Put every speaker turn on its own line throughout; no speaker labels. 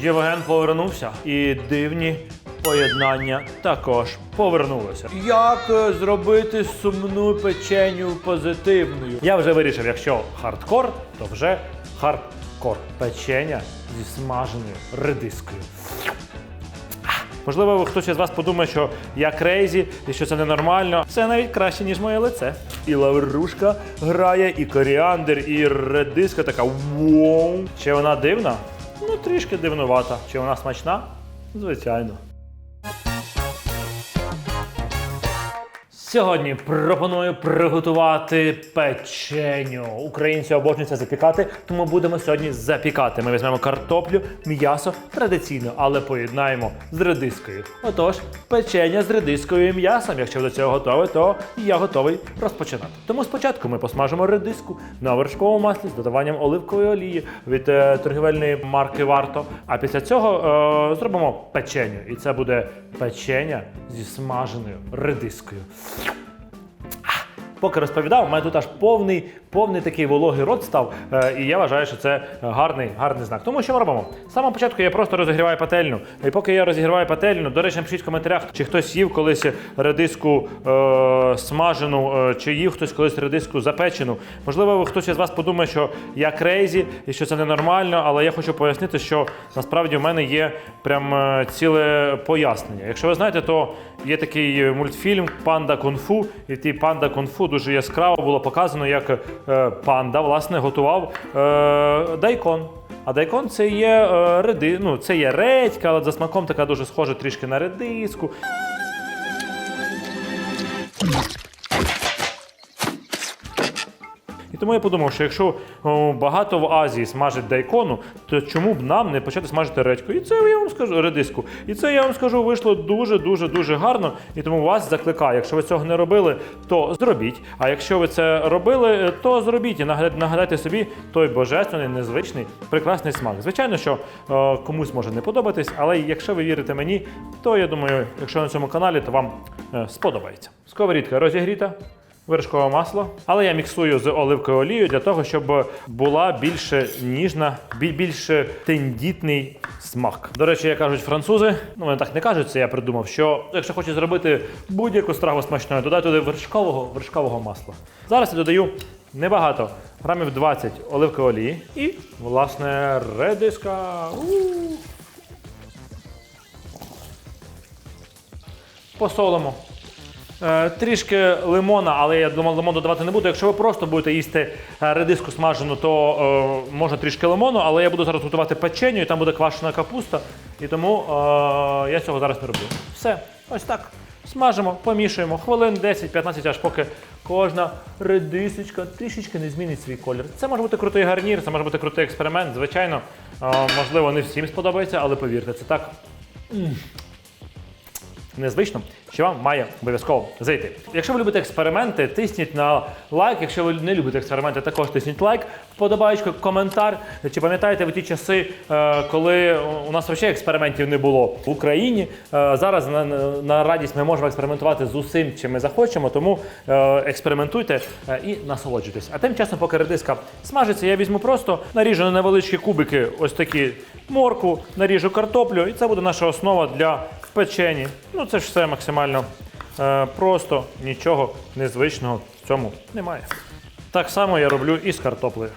Євген повернувся, і дивні поєднання також повернулися. Як е, зробити сумну печеню позитивною? Я вже вирішив, якщо хардкор, то вже хардкор. Печеня зі смаженою редискою. Можливо, хтось із вас подумає, що я крейзі і що це ненормально. Це навіть краще, ніж моє лице. І лаврушка грає, і коріандр, і редиска така воу. Чи вона дивна? Ну, трішки дивнувата. Чи вона смачна? Звичайно. Сьогодні пропоную приготувати печеню. Українці обожнюються запікати, тому будемо сьогодні запікати. Ми візьмемо картоплю, м'ясо традиційно, але поєднаємо з редискою. Отож, печення з редискою і м'ясом. Якщо ви до цього готові, то я готовий розпочинати. Тому спочатку ми посмажимо редиску на вершковому маслі з додаванням оливкової олії від е, торгівельної марки Варто. А після цього е, зробимо печеню. І це буде печеня зі смаженою редискою. Поки розповідав, у мене тут аж повний, повний такий вологий рот став. Е, і я вважаю, що це гарний, гарний знак. Тому що ми робимо? З самого початку я просто розігріваю пательню. І поки я розігріваю пательню, до речі, напишіть в коментарях, чи хтось їв колись редиску е, смажену, е, чи їв хтось колись редиску запечену. Можливо, хтось із вас подумає, що я крейзі і що це ненормально, але я хочу пояснити, що насправді в мене є прям е, ціле пояснення. Якщо ви знаєте, то є такий мультфільм Панда кунг-фу, і в тій панда кунг-фу дуже яскраво було показано, як е, панда власне готував е, дайкон. А дайкон це є е, реди, ну це є редька, але за смаком така дуже схожа трішки на редиску. Тому я подумав, що якщо багато в Азії смажать дайкону, то чому б нам не почати смажити редьку? І це я вам скажу редиску. І це я вам скажу вийшло дуже дуже дуже гарно. І тому вас закликаю. Якщо ви цього не робили, то зробіть. А якщо ви це робили, то зробіть і нагад- нагадайте собі той божественний, незвичний, прекрасний смак. Звичайно, що е, комусь може не подобатись, але якщо ви вірите мені, то я думаю, якщо на цьому каналі, то вам е, сподобається. Сковорідка розігріта вершкове масло, але я міксую з оливковою олією для того, щоб була більш ніжна, більш тендітний смак. До речі, як кажуть французи, ну вони так не кажуть, це я придумав, що якщо хочеш зробити будь-яку страву смачною, додай туди вершкового, вершкового масла. Зараз я додаю небагато, грамів 20 оливкової олії і, власне, редиска. Посолимо. Е, Трішки лимона, але я лимон додавати не буду. Якщо ви просто будете їсти е, редиску смажену, то е, можна трішки лимону, але я буду зараз готувати печеню, і там буде квашена капуста. І тому е, я цього зараз не роблю. Все, ось так. Смажимо, помішуємо хвилин 10-15, аж поки кожна редисочка трішечки не змінить свій колір. Це може бути крутий гарнір, це може бути крутий експеримент. Звичайно, е, можливо, не всім сподобається, але повірте, це так незвично, що вам має обов'язково зайти. Якщо ви любите експерименти, тисніть на лайк. Якщо ви не любите експерименти, також тисніть лайк, вподобаєчку, коментар. Чи пам'ятаєте ви ті часи, е, коли у нас взагалі експериментів не було в Україні? Е, Зараз на, на- радість ми можемо експериментувати з усім, чим ми захочемо, тому е, експериментуйте і насолоджуйтесь. А тим часом, поки редиска смажиться, я візьму просто наріжу на невеличкі кубики, ось такі морку, наріжу картоплю, і це буде наша основа для печені. Ну це ж все максимально е, просто, нічого незвичного в цьому немає. Так само я роблю і з картоплею.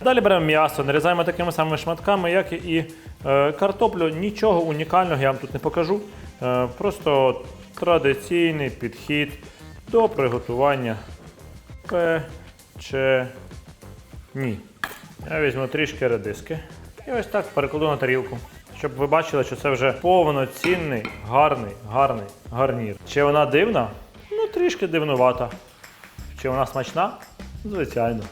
Далі беремо м'ясо, нарізаємо такими самими шматками, як і е, картоплю. Нічого унікального я вам тут не покажу. Е, просто традиційний підхід до приготування печені. Я візьму трішки редиски і ось так перекладу на тарілку. Щоб ви бачили, що це вже повноцінний, гарний, гарний гарнір. Чи вона дивна? Ну, трішки дивнувата. Чи вона смачна? Звичайно.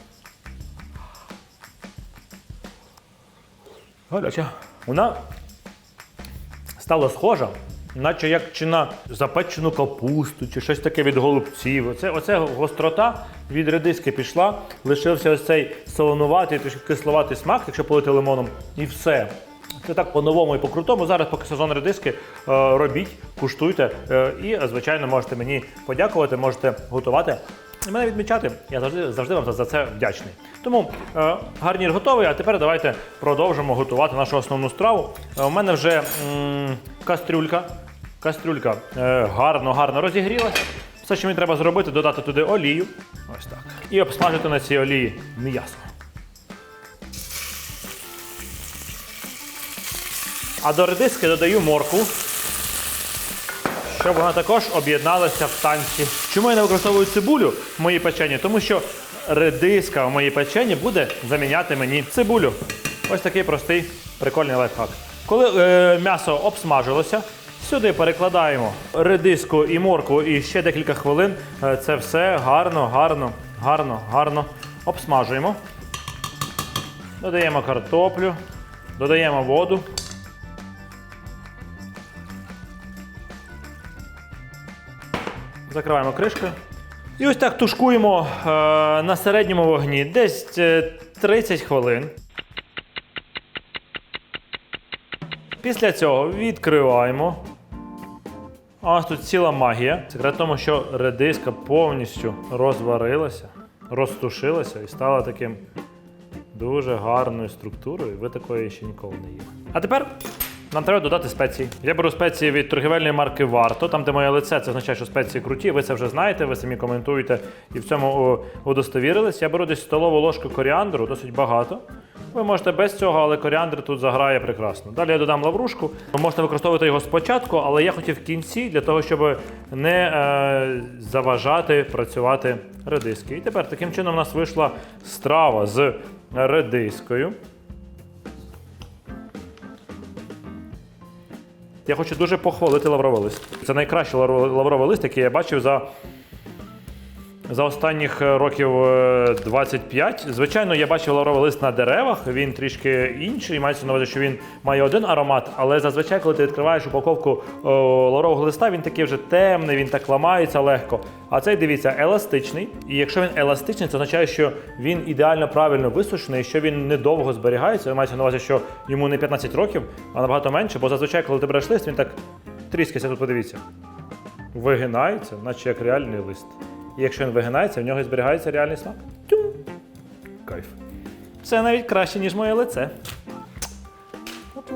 Гаряча. Вона стала схожа, наче як чи на запечену капусту, чи щось таке від голубців. Оце, оце гострота від редиски пішла, лишився ось цей солонуватий, трішки кисловатий смак, якщо полити лимоном, і все. Це так по-новому і по-крутому. Зараз, поки сезон редиски, е, робіть, куштуйте. е, і, звичайно, можете мені подякувати, можете готувати і мене відмічати. Я завжди, завжди вам за- це вдячний. Тому е, гарнір готовий, а тепер давайте продовжимо готувати нашу основну страву. Е, у мене вже м, кастрюлька. Кастрюлька е, гарно, гарно розігрілася. Все, що мені треба зробити, додати туди олію. Ось так. І обсмажити на цій олії м'ясо. А до редиски додаю морку, щоб вона також об'єдналася в танці. Чому я не використовую цибулю в моїй печені? Тому що редиска в моїй печені буде заміняти мені цибулю. Ось такий простий, прикольний лайфхак. Коли е, м'ясо обсмажилося, сюди перекладаємо редиску і морку і ще декілька хвилин. Е, це все гарно, гарно, гарно, гарно обсмажуємо. Додаємо картоплю, додаємо воду. Закриваємо кришкою. І ось так тушкуємо е, на середньому вогні десь е, 30 хвилин. Після цього відкриваємо. Нас тут ціла магія. Секрет в тому, що редиска повністю розварилася, розтушилася і стала таким дуже гарною структурою. Ви такої ще ніколи не їли. А тепер нам треба додати спеції. Я беру спеції від торгівельної марки Варто. Там, де моє лице, це означає, що спеції круті. Ви це вже знаєте, ви самі коментуєте і в цьому удостовірились. Я беру десь столову ложку коріандру, досить багато. Ви можете без цього, але коріандр тут заграє прекрасно. Далі я додам лаврушку. Ви можете використовувати його спочатку, але я хотів в кінці для того, щоб не е, заважати працювати редиски. І тепер таким чином у нас вийшла страва з редискою. Я хочу дуже похвалити лавровий лист. Це найкращий лавро- лавровий лист, який я бачив за, за останніх е, років е, 25. Звичайно, я бачив лавровий лист на деревах, він трішки інший. Мається на увазі, що він має один аромат, але зазвичай, коли ти відкриваєш упаковку о, лаврового листа, він такий вже темний, він так ламається легко. А цей дивіться, еластичний. І якщо він еластичний, це означає, що він ідеально правильно висушений, що він недовго зберігається. Мається на увазі, що йому не 15 років, а набагато менше. Бо зазвичай, коли ти береш лист, він так тріскається, тут подивіться. Вигинається, наче як реальний лист. І якщо він вигинається, в нього і зберігається реальний смак. Тюм. Кайф. Це навіть краще, ніж моє лице.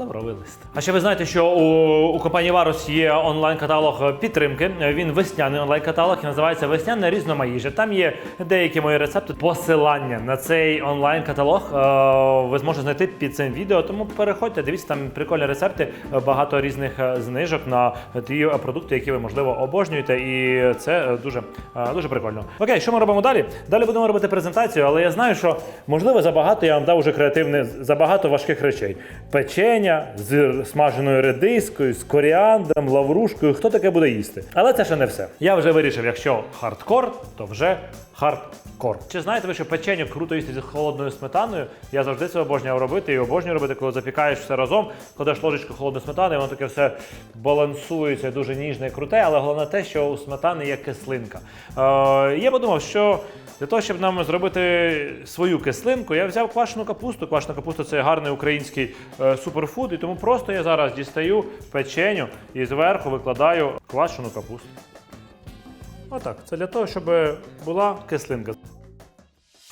Лавровий лист. А ще ви знаєте, що у, у компанії Варус є онлайн-каталог підтримки. Він весняний онлайн-каталог і називається Весняне різномаїжжя. Там є деякі мої рецепти. Посилання на цей онлайн-каталог е, ви зможете знайти під цим відео. Тому переходьте, дивіться, там прикольні рецепти, багато різних е, знижок на ті продукти, які ви можливо обожнюєте. І це дуже, е, дуже прикольно. Окей, що ми робимо далі? Далі будемо робити презентацію, але я знаю, що можливо забагато я вам дав уже креативне, забагато важких речей. Печення з смаженою редискою, з коріандром, лаврушкою. Хто таке буде їсти? Але це ще не все. Я вже вирішив, якщо хардкор, то вже хардкор. Чи знаєте ви, що печеню круто їсти з холодною сметаною? Я завжди це обожнював робити і обожнюю робити, коли запікаєш все разом, кладеш ложечку холодної сметани, і воно таке все балансується, дуже ніжне і круте, але головне те, що у сметани є кислинка. Е, я подумав, що для того, щоб нам зробити свою кислинку, я взяв квашену капусту. Квашена капуста це гарний український е, суперфуд, і тому просто я зараз дістаю печеню і зверху викладаю квашену капусту. Отак, це для того, щоб була кислинка.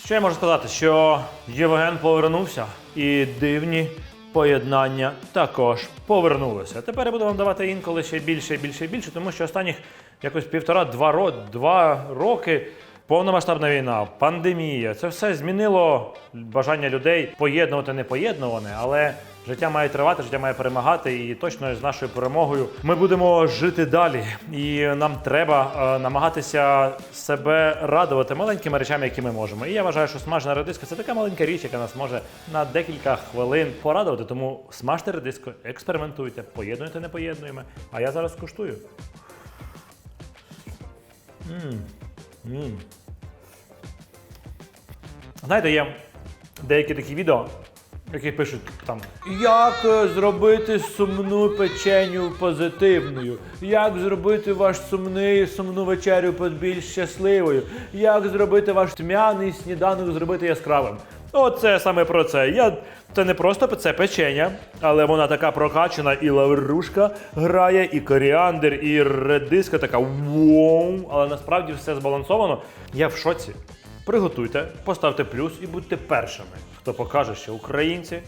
Що я можу сказати? Що Євген повернувся і дивні поєднання також повернулися. Тепер я буду вам давати інколи ще більше, більше більше, тому що останніх якось півтора-два ро- два роки. Повномасштабна війна, пандемія, це все змінило бажання людей поєднувати непоєднуване, але життя має тривати, життя має перемагати, і точно з нашою перемогою ми будемо жити далі. І нам треба е, намагатися себе радувати маленькими речами, які ми можемо. І я вважаю, що смажена редиска це така маленька річ, яка нас може на декілька хвилин порадувати. Тому смажте редиску, експериментуйте, поєднуйте, не поєднуємо. А я зараз куштую. М. Знаєте, є деякі такі відео, які пишуть там Як е, зробити сумну печеню позитивною? Як зробити ваш сумний сумну вечерю більш щасливою? Як зробити ваш тьмяний сніданок зробити яскравим? Оце саме про це. Я це не просто це печення, але вона така прокачана, і лаврушка грає, і коріандр, і редиска така воу. Але насправді все збалансовано. Я в шоці. Приготуйте, поставте плюс і будьте першими, хто покаже, що українці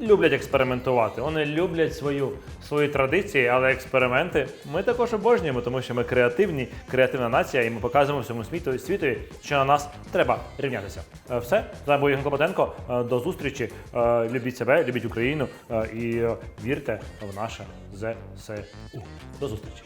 люблять експериментувати. Вони люблять свою, свої традиції, але експерименти ми також обожнюємо, тому що ми креативні, креативна нація, і ми показуємо всьому світу світові, що на нас треба рівнятися. Е, все з вами був Євген Клопотенко. Е, до зустрічі. Е, любіть себе, любіть Україну і вірте в наше ЗСУ. До зустрічі.